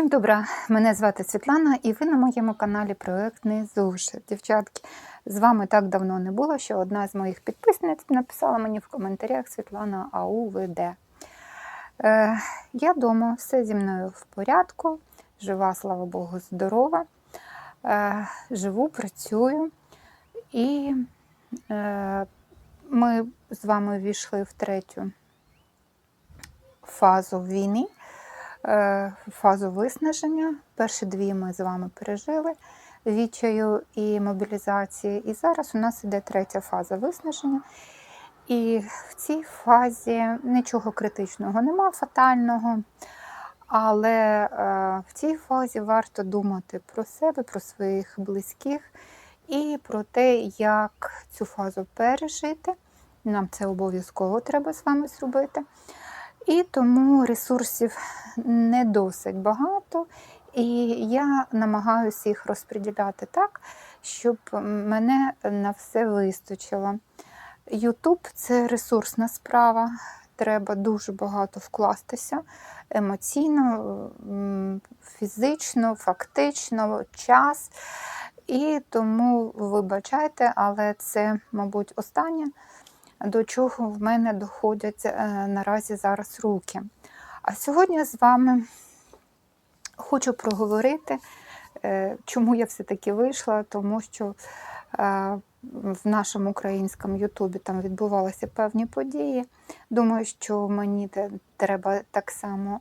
Всім добра! Мене звати Світлана, і ви на моєму каналі Проектний зошит. Дівчатки, з вами так давно не було, що одна з моїх підписниць написала мені в коментарях Світлана АУВД. Е, я вдома, все зі мною в порядку, жива, слава Богу, здорова. Е, живу, працюю. І е, ми з вами ввійшли в третю фазу війни фазу виснаження. Перші дві ми з вами пережили відчаю і мобілізації. І зараз у нас іде третя фаза виснаження. І в цій фазі нічого критичного нема, фатального. Але е, в цій фазі варто думати про себе, про своїх близьких і про те, як цю фазу пережити. Нам це обов'язково треба з вами зробити. І тому ресурсів не досить багато, і я намагаюся їх розподіляти так, щоб мене на все вистачило. Ютуб це ресурсна справа, треба дуже багато вкластися емоційно, фізично, фактично, час. І тому вибачайте, але це, мабуть, останнє до чого в мене доходять е, наразі зараз руки. А сьогодні з вами хочу проговорити, е, чому я все-таки вийшла, тому що е, в нашому українському Ютубі там відбувалися певні події. Думаю, що мені треба так само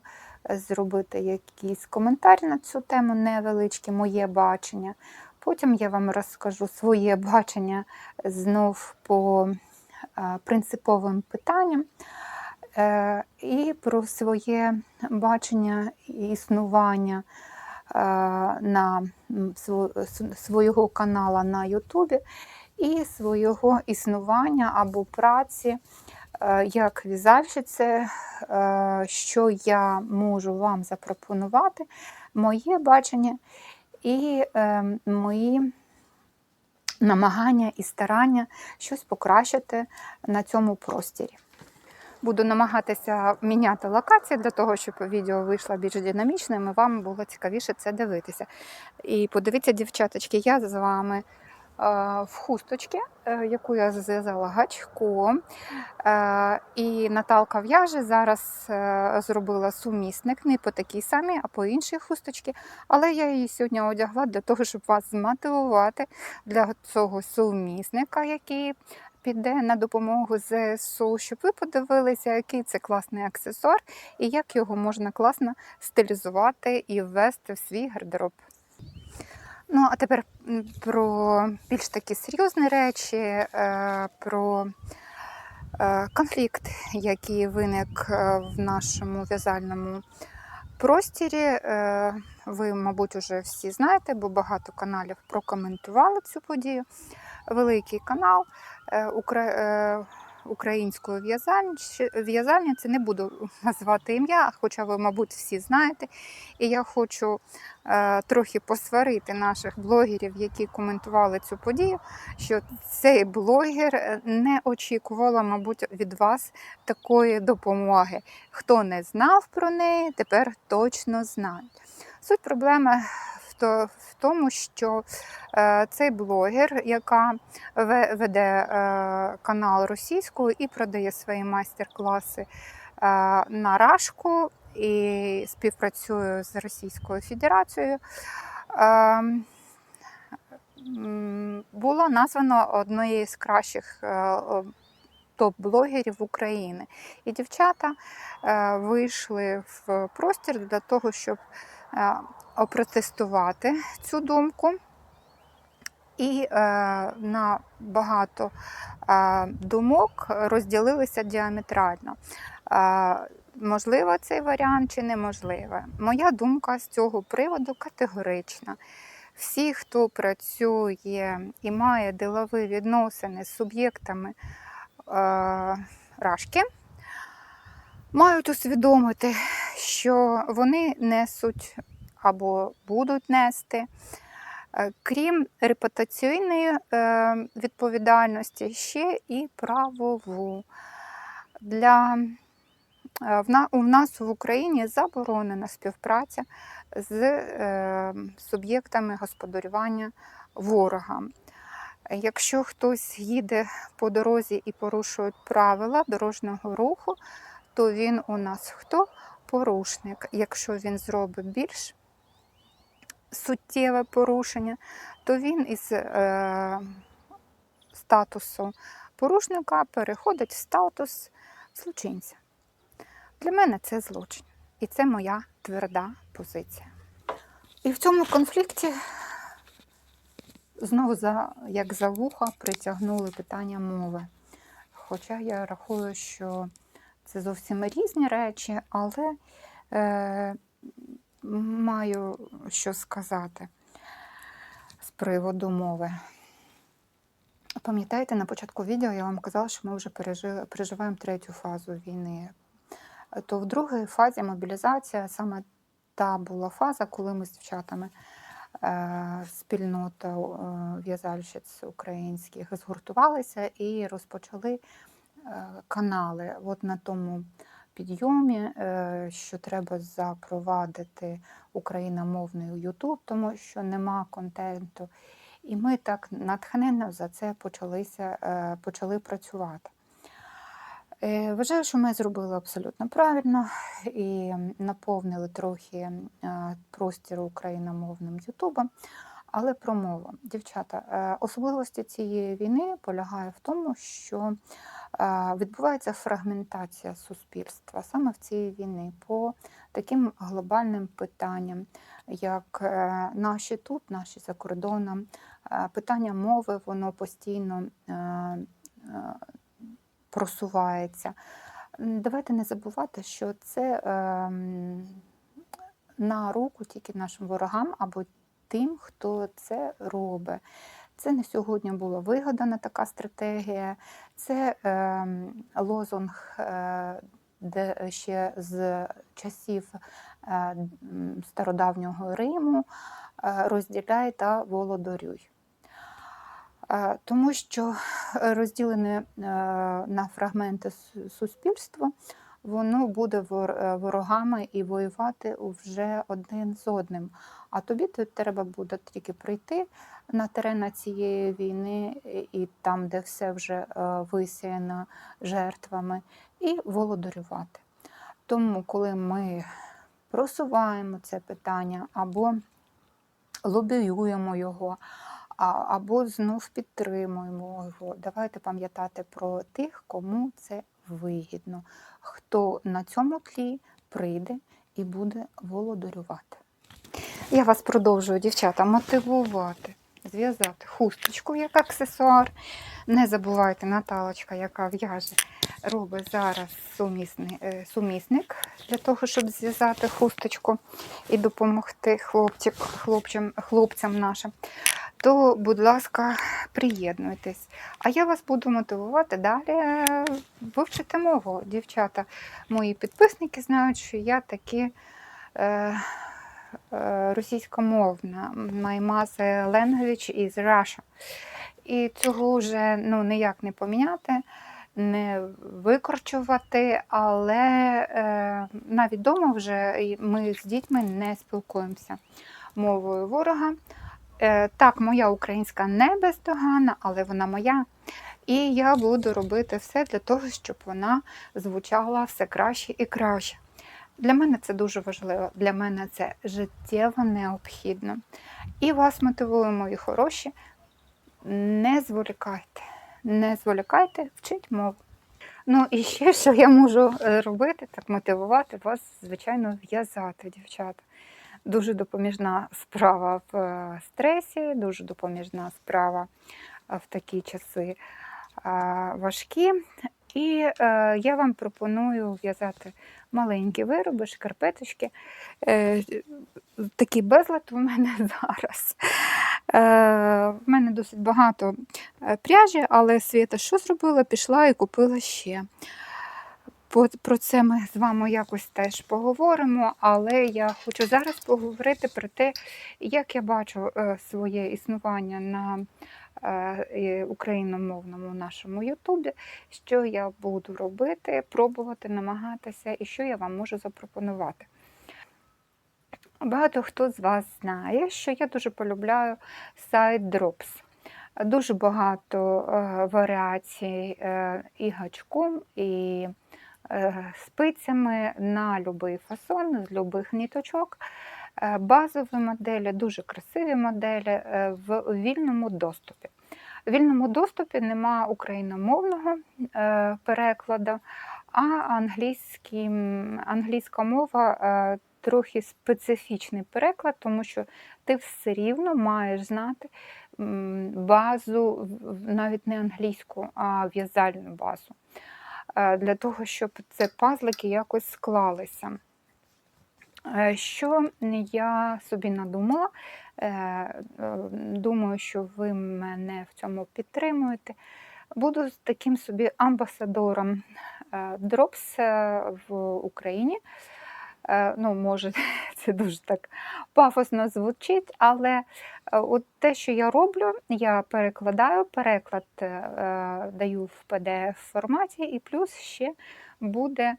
зробити якийсь коментар на цю тему, невеличке моє бачення. Потім я вам розкажу своє бачення знов по принциповим питанням. Е, і про своє бачення існування е, на свого канала на Ютубі і свого існування або праці е, як в'язальщице, що я можу вам запропонувати, моє бачення і мої намагання і старання щось покращити на цьому простірі. Буду намагатися міняти локації для того, щоб відео вийшло більш динамічним і вам було цікавіше це дивитися. І подивіться, дівчаточки, я з вами в хусточці, е, яку я зв'язала гачком. Е, і Наталка в'яже зараз е, зробила сумісник не по такій самій, а по іншій хусточці. Але я її сьогодні одягла для того, щоб вас змотивувати для цього сумісника, який піде на допомогу ЗСУ, щоб ви подивилися, який це класний аксесуар і як його можна класно стилізувати і ввести в свій гардероб. Ну, а тепер про більш такі серйозні речі, е, про е, конфлікт, який виник е, в нашому в'язальному простірі. Ви, мабуть, вже всі знаєте, бо багато каналів прокоментували цю подію. Великий канал української в'язальниці, не буду назвати ім'я, хоча ви, мабуть, всі знаєте. І я хочу е, трохи посварити наших блогерів, які коментували цю подію, що цей блогер не очікувала, мабуть, від вас такої допомоги. Хто не знав про неї, тепер точно знають. Суть проблеми в тому, що е, цей блогер, яка веде е, канал російською і продає свої майстер-класи е, на рашку і співпрацює з Російською Федерацією, було названо однією з кращих топ-блогерів України. І дівчата вийшли в простір для того, щоб опротестувати цю думку. І е, на багато е, думок розділилися діаметрально. Е, можливо, цей варіант чи неможливо. Моя думка з цього приводу категорична. Всі, хто працює і має ділові відносини з суб'єктами е, рашки, мають усвідомити, що вони несуть або будуть нести. Е, крім репутаційної е, відповідальності, ще і правову. Для Е, У нас в Україні заборонена співпраця з суб'єктами господарювання ворога. Якщо хтось їде по дорозі і порушує правила дорожнього руху, то він у нас хто? Порушник. Якщо він зробить більш суттєве порушення, то він із е, статусу порушника переходить в статус злочинця. Для мене це злочин. І це моя тверда позиція. І в цьому конфлікті знову за, як за вуха притягнули питання мови. Хоча я рахую, що це зовсім різні речі, але е, маю що сказати з приводу мови. Пам'ятаєте, на початку відео я вам казала, що ми вже пережили, переживаємо третю фазу війни. То в другій фазі мобілізація саме та була фаза, коли ми з дівчатами е, спільнота е, в'язальщиць українських згуртувалися і розпочали е, канали. От на тому підйомі, е, що треба запровадити україномовний Ютуб, тому що нема контенту. І ми так натхненно за це почалися, е, почали працювати. Е, Вважаю, що ми зробили абсолютно правильно і наповнили трохи простір україномовним Ютубом. Але про мову. Дівчата, е, особливості цієї війни полягає в тому, що е, відбувається фрагментація суспільства саме в цій війни по таким глобальним питанням, як е, наші тут, наші за кордоном. Питання мови, воно постійно просувається. Давайте не забувати, що це ем, на руку тільки нашим ворогам або тим, хто це робить. Це не сьогодні була вигадана така стратегія, це ем, лозунг, е, де ще з часів е, стародавнього Риму е, розділяй та володарюй. Е, Тому що розділене е, на фрагменти су- суспільство, воно буде е, ворогами і воювати вже один з одним. А тобі треба буде тільки прийти на терени цієї війни, і- там, де все вже е, висіяно жертвами, і володарювати. Тому, коли ми просуваємо це питання або лобіюємо його, або знов підтримуємо його. Давайте пам'ятати про тих, кому це вигідно, хто на цьому тлі прийде і буде володарювати. Я вас продовжую, дівчата, мотивувати, зв'язати хусточку як аксесуар. Не забувайте, Наталочка, яка в'яже, робить зараз е, сумісник для того, щоб зв'язати хусточку і допомогти хлопчик, хлопцям, хлопцям нашим. То, будь ласка, приєднуйтесь. А я вас буду мотивувати далі вивчити мову. Дівчата, мої підписники знають, що я таки е, російськомовна. My mother language is Russia. І цього вже ну, ніяк не поміняти, не викорчувати, але е, навіть вдома вже ми з дітьми не спілкуємося мовою ворога. Е, так, моя українська не бездоганна, але вона моя. І я буду робити все для того, щоб вона звучала все краще і краще. Для мене це дуже важливо, для мене це життєво необхідно. І вас мотивую, мої хороші, не зволікайте, не зволікайте, вчіть мову. Ну і ще, що я можу е, робити, так мотивувати вас, звичайно, в'язати, дівчата. Дуже допоміжна справа в е, стресі, дуже допоміжна справа е, в такі часи важкі. І е, я вам пропоную в'язати маленькі вироби, шкарпеточки. Е, такий безлад у мене зараз. Е, в мене досить багато е, пряжі, але Свята що зробила? Пішла і купила ще. про це ми з вами якось теж поговоримо, але я хочу зараз поговорити про те, як я бачу е, своє існування на україномовному нашому Ютубі, що я буду робити, пробувати, намагатися і що я вам можу запропонувати. Багато хто з вас знає, що я дуже полюбляю сайт Drops. Дуже багато е, варіацій е, і гачком, і е, спицями на будь-який фасон, з будь-яких ніточок. Е, Базові моделі, дуже красиві моделі е, в вільному доступі. В вільному доступі нема україномовного е, перекладу, а англійська мова трохи специфічний переклад, тому що ти все рівно маєш знати базу, навіть не англійську, а в'язальну базу, для того, щоб це пазлики якось склалися. Е, Що я собі надумала? Е, е, Думаю, що ви мене в цьому підтримуєте. Буду таким собі амбасадором е, в Україні. Ну, може, це дуже так пафосно звучить, але от те, що я роблю, я перекладаю, переклад даю в PDF форматі, і плюс ще буде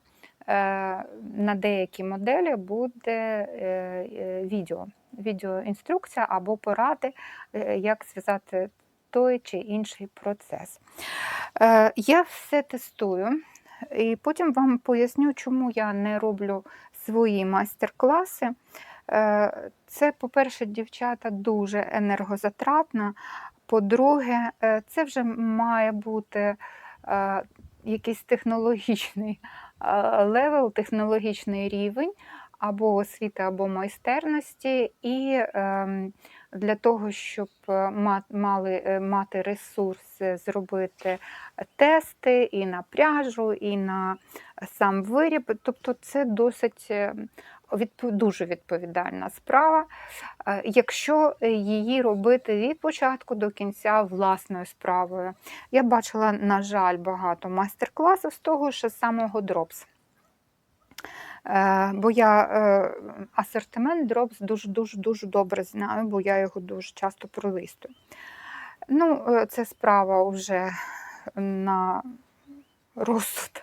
на деякі моделі буде е, е, відео, відеоінструкція або поради, е, як зв'язати той чи інший процес. Е, Я все тестую. І потім вам поясню, чому я не роблю свої майстер-класи. Е, Це, по-перше, дівчата дуже енергозатратно. По-друге, е, це вже має бути е, якийсь технологічний е, левел, технологічний рівень або освіти, або майстерності. І ем, для того, щоб е, мали, е, мати ресурс е, зробити тести і на пряжу, і на сам виріб. Тобто це досить е, відпо- дуже відповідальна справа, е, якщо її робити від початку до кінця власною справою. Я бачила, на жаль, багато майстер-класів з того, з самого дропс. Е, Бо я е, асортимент дропс дуже-дуже дуже добре знаю, бо я його дуже часто пролистую. Ну, е, це справа вже на розсуд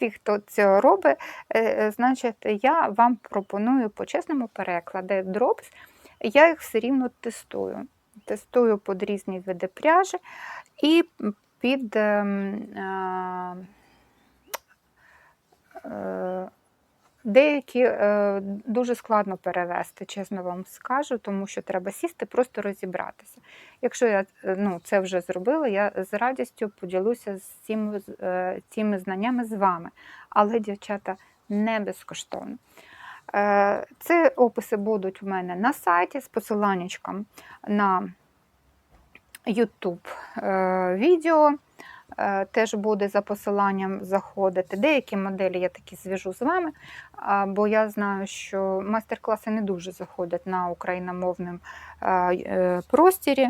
тих, хто це робить. Е, е, Значить, я вам пропоную по чесному переклади дропс. Я їх все рівно тестую. Тестую під різні види пряжі і під Е, е, Деякі е, дуже складно перевести, чесно вам скажу, тому що треба сісти, просто розібратися. Якщо я е, ну, це вже зробила, я з радістю поділюся з цими, е, цими знаннями з вами. Але, дівчата, не безкоштовно. Е, Це описи будуть у мене на сайті з посиланнячком на YouTube е, відео. Е, Теж буде за посиланням заходити. Деякі моделі я такі зв'яжу з вами, бо я знаю, що майстер-класи не дуже заходять на україномовному е, е, простірі.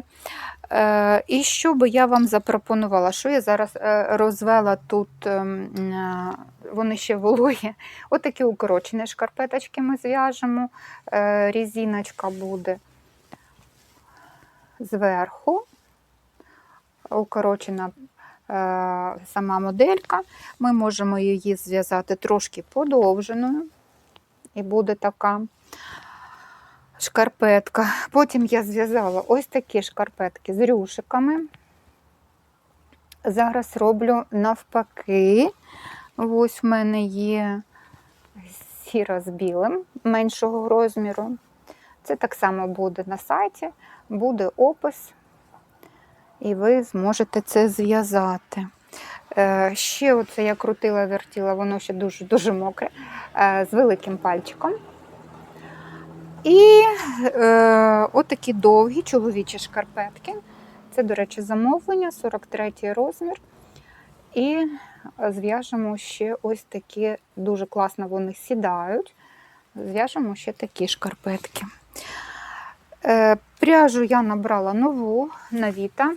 І що би я вам запропонувала? Що я зараз розвела тут, ем, вони ще вологі. Отакі укорочені шкарпеточки ми зв'яжемо, різіночка буде зверху, укорочена сама моделька. Ми можемо її зв'язати трошки подовженою, і буде така шкарпетка. Потім я зв'язала ось такі шкарпетки з рюшиками. Зараз роблю навпаки. Ось в мене є сіра з білим меншого розміру. Це так само буде на сайті, буде опис, і ви зможете це зв'язати. Е, Ще оце я крутила, вертіла, воно ще дуже-дуже мокре, е, з великим пальчиком. І е, отакі довгі чоловічі шкарпетки. Це, до речі, замовлення, 43 розмір. І зв'яжемо ще ось такі, дуже класно вони сідають. Зв'яжемо ще такі шкарпетки. Е, Пряжу я набрала нову на Віта.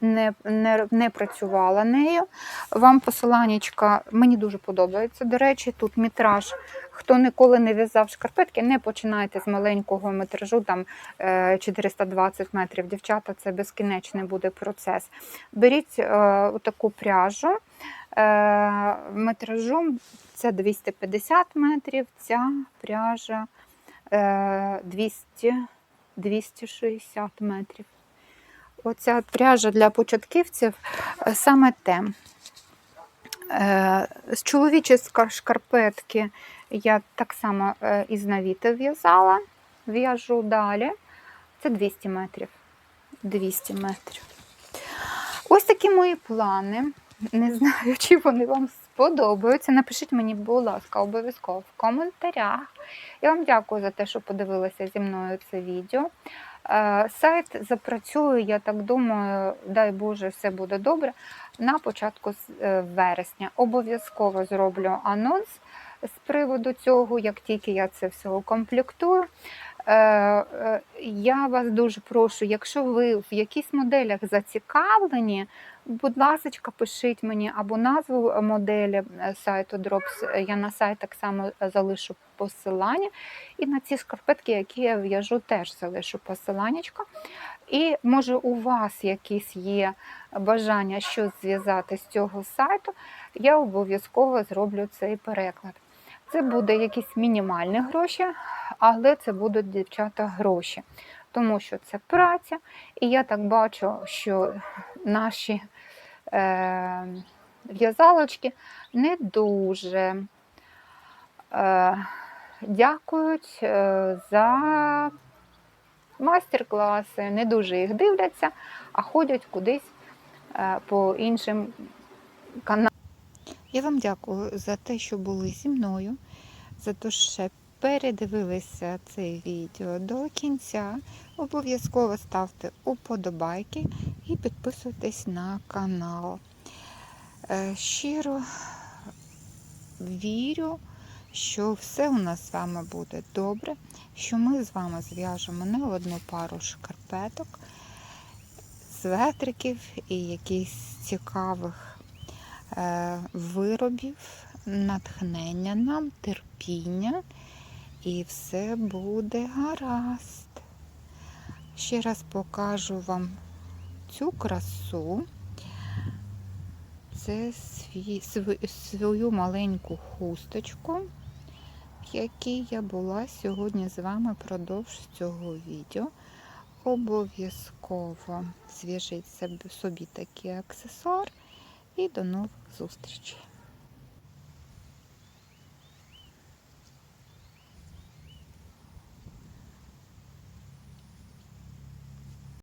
не, не, не працювала нею. Вам посиланнячка, мені дуже подобається. До речі, тут метраж. Хто ніколи не в'язав шкарпетки, не починайте з маленького метражу, там е, 420 метрів. Дівчата, це безкінечний буде процес. Беріть е, таку пряжу. Е, метражом це 250 метрів, ця пряжа е, 200, 260 метрів. Оця пряжа для початківців е, саме те. Е, З чоловічі шкарпетки я так само е, із навіти в'язала. В'яжу далі. Це 200 метрів. 200 метрів. Ось такі мої плани. Не знаю, чи вони вам сподобаються. Напишіть мені, будь ласка, обов'язково в коментарях. Я вам дякую за те, що подивилися зі мною це відео. Е, Сайт запрацює, я так думаю, дай Боже, все буде добре. На початку е, вересня обов'язково зроблю анонс з приводу цього, як тільки я це все укомплектую. Е, Я вас дуже прошу, якщо ви в якихось моделях зацікавлені, будь ласка, пишіть мені або назву моделі е, сайту Drops. Я на сайт так само залишу посилання. І на ці шкарпетки, які я в'яжу, теж залишу посиланнячко. І може у вас якісь є бажання щось зв'язати з цього сайту, я обов'язково зроблю цей переклад. Це буде якісь мінімальні гроші, але це будуть дівчата гроші, тому що це праця, і я так бачу, що наші е, в'язалочки не дуже е, дякують е, за майстер-класи, не дуже їх дивляться, а ходять кудись е, по іншим каналам. Я вам дякую за те, що були зі мною, за те, що передивилися це відео до кінця. Обов'язково ставте уподобайки і підписуйтесь на канал. Е, Щиро вірю, що все у нас з вами буде добре, що ми з вами зв'яжемо не одну пару шкарпеток, светриків і якихось цікавих е, виробів, натхнення нам, терпіння, і все буде гаразд. Ще раз покажу вам цю красу. Це свій, свою маленьку хусточку, в якій я була сьогодні з вами продовж цього відео. Обов'язково зв'яжіть собі такий аксесуар і до нових зустрічей.